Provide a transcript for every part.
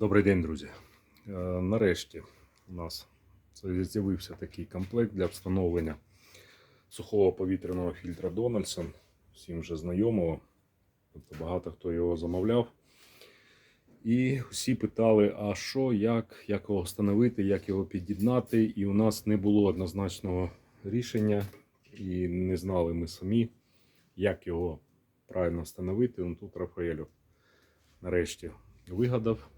Добрий день, друзі. Е, Нарешті у нас з'явився такий комплект для встановлення сухого повітряного фільтра Дональдсон. Всім вже знайомого. Тобто багато хто його замовляв. І всі питали, а що, як, як його встановити, як його під'єднати. І у нас не було однозначного рішення, і не знали ми самі, як його правильно встановити. Ну, тут Рафаелю нарешті вигадав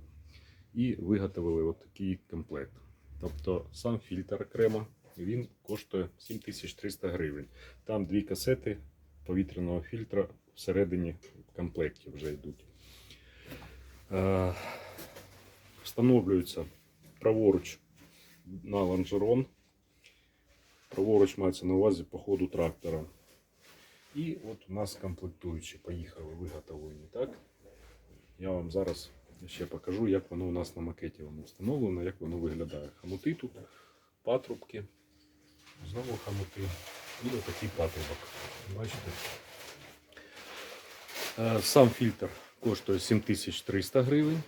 і виготовили от такий комплект. Тобто сам фільтр окремо він коштує 7300 гривень. Там дві касети повітряного фільтра всередині в комплекті вже йдуть. Е, Встановлюється праворуч на лонжерон. Праворуч мається на увазі по ходу трактора. І от у нас комплектуючі поїхали виготовлені. Так? Я вам зараз ще покажу, як воно у нас на макеті воно встановлено, як воно виглядає. Хамути тут, патрубки, знову хамути і отакий патрубок. Бачите? Е, Сам фільтр коштує 7300 гривень.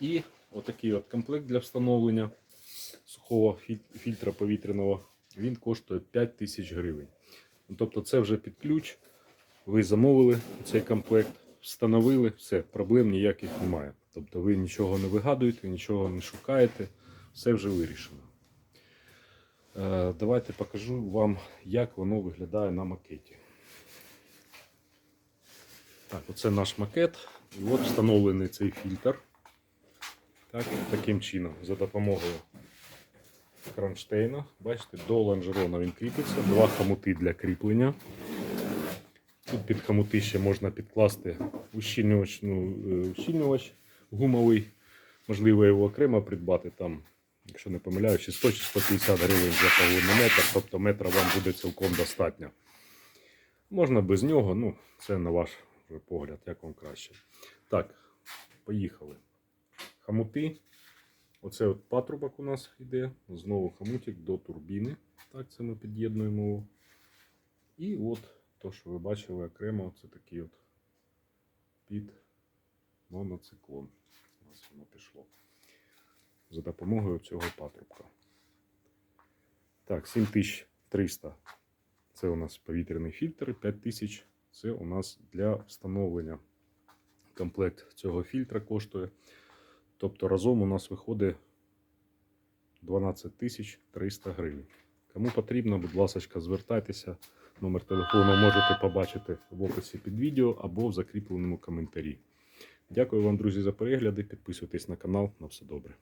І отакий от комплект для встановлення сухого фільтра повітряного він коштує 5000 гривень. Ну, Тобто це вже під ключ. Ви замовили цей комплект, встановили, все, проблем ніяких немає. Тобто ви нічого не вигадуєте, нічого не шукаєте, все вже вирішено. Е, давайте покажу вам, як воно виглядає на макеті. Так, оце наш макет. І от встановлений цей фільтр. Так, таким чином, за допомогою кронштейна. Бачите, до лонжерона він кріпиться, два хамути для кріплення. Тут під хамути ще можна підкласти ущільнювач, ну, е, ущільнювач гумовий. Можливо, його окремо придбати там, якщо не помиляюсь, чи 100 чи 150 гривень за половину метр, тобто метра вам буде цілком достатньо. Можна без нього, ну, це на ваш погляд, як вам краще. Так, поїхали. Хамути. Оце от патрубок у нас йде. Знову хамутик до турбіни. Так, це ми під'єднуємо. його. І от то, що ви бачили окремо, це такий от під моноциклон. Нас воно пішло. За допомогою цього патрубка. Так, 7300 це у нас повітряний фільтр, 5000 це у нас для встановлення. Комплект цього фільтра коштує. Тобто разом у нас виходить 12 300 гривень. Кому потрібно, будь ласка, звертайтеся. Номер телефону можете побачити в описі під відео або в закріпленому коментарі. Дякую вам, друзі, за перегляди. Підписуйтесь на канал. На все добре.